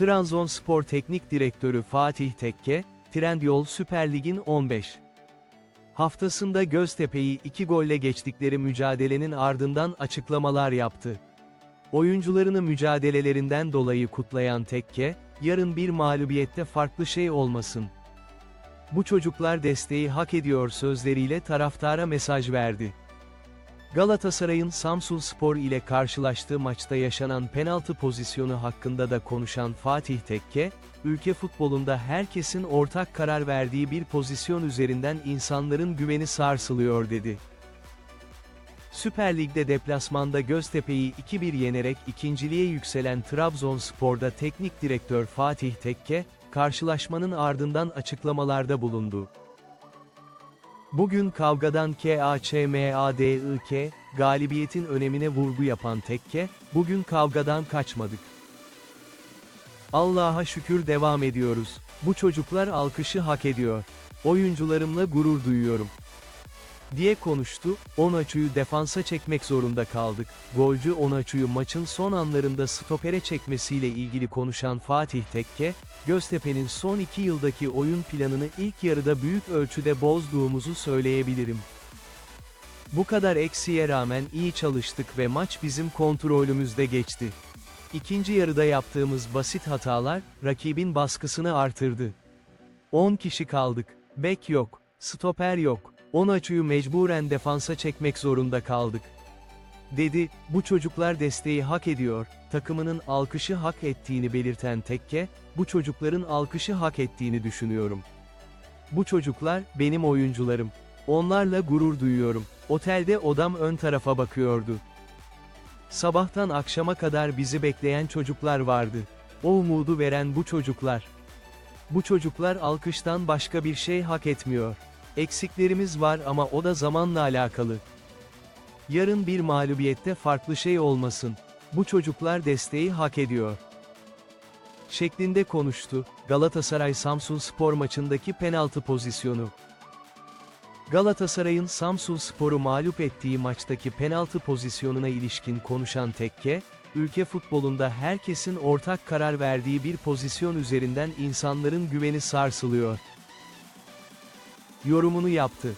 Trabzonspor Teknik Direktörü Fatih Tekke, Trendyol Süper Lig'in 15 haftasında Göztepe'yi 2 golle geçtikleri mücadelenin ardından açıklamalar yaptı. Oyuncularını mücadelelerinden dolayı kutlayan Tekke, yarın bir mağlubiyette farklı şey olmasın. Bu çocuklar desteği hak ediyor sözleriyle taraftara mesaj verdi. Galatasaray'ın Samsunspor ile karşılaştığı maçta yaşanan penaltı pozisyonu hakkında da konuşan Fatih Tekke, ülke futbolunda herkesin ortak karar verdiği bir pozisyon üzerinden insanların güveni sarsılıyor dedi. Süper Lig'de deplasmanda Göztepe'yi 2-1 yenerek ikinciliğe yükselen Trabzonspor'da teknik direktör Fatih Tekke, karşılaşmanın ardından açıklamalarda bulundu. Bugün kavgadan KAÇMADIK, galibiyetin önemine vurgu yapan Tekke, bugün kavgadan kaçmadık. Allah'a şükür devam ediyoruz. Bu çocuklar alkışı hak ediyor. Oyuncularımla gurur duyuyorum. Diye konuştu, Onaçu'yu defansa çekmek zorunda kaldık. Golcü Onaçu'yu maçın son anlarında stopere çekmesiyle ilgili konuşan Fatih Tekke, Göztepe'nin son iki yıldaki oyun planını ilk yarıda büyük ölçüde bozduğumuzu söyleyebilirim. Bu kadar eksiye rağmen iyi çalıştık ve maç bizim kontrolümüzde geçti. İkinci yarıda yaptığımız basit hatalar, rakibin baskısını artırdı. 10 kişi kaldık. Bek yok, stoper yok. Onaçu'yu mecburen defansa çekmek zorunda kaldık. Dedi, bu çocuklar desteği hak ediyor, takımının alkışı hak ettiğini belirten Tekke, bu çocukların alkışı hak ettiğini düşünüyorum. Bu çocuklar, benim oyuncularım. Onlarla gurur duyuyorum. Otelde odam ön tarafa bakıyordu. Sabahtan akşama kadar bizi bekleyen çocuklar vardı. O umudu veren bu çocuklar. Bu çocuklar alkıştan başka bir şey hak etmiyor. Eksiklerimiz var ama o da zamanla alakalı. Yarın bir mağlubiyette farklı şey olmasın. Bu çocuklar desteği hak ediyor. Şeklinde konuştu, Galatasaray Samsun spor maçındaki penaltı pozisyonu. Galatasaray'ın Samsun Spor'u mağlup ettiği maçtaki penaltı pozisyonuna ilişkin konuşan Tekke, ülke futbolunda herkesin ortak karar verdiği bir pozisyon üzerinden insanların güveni sarsılıyor. Yorumunu yaptı.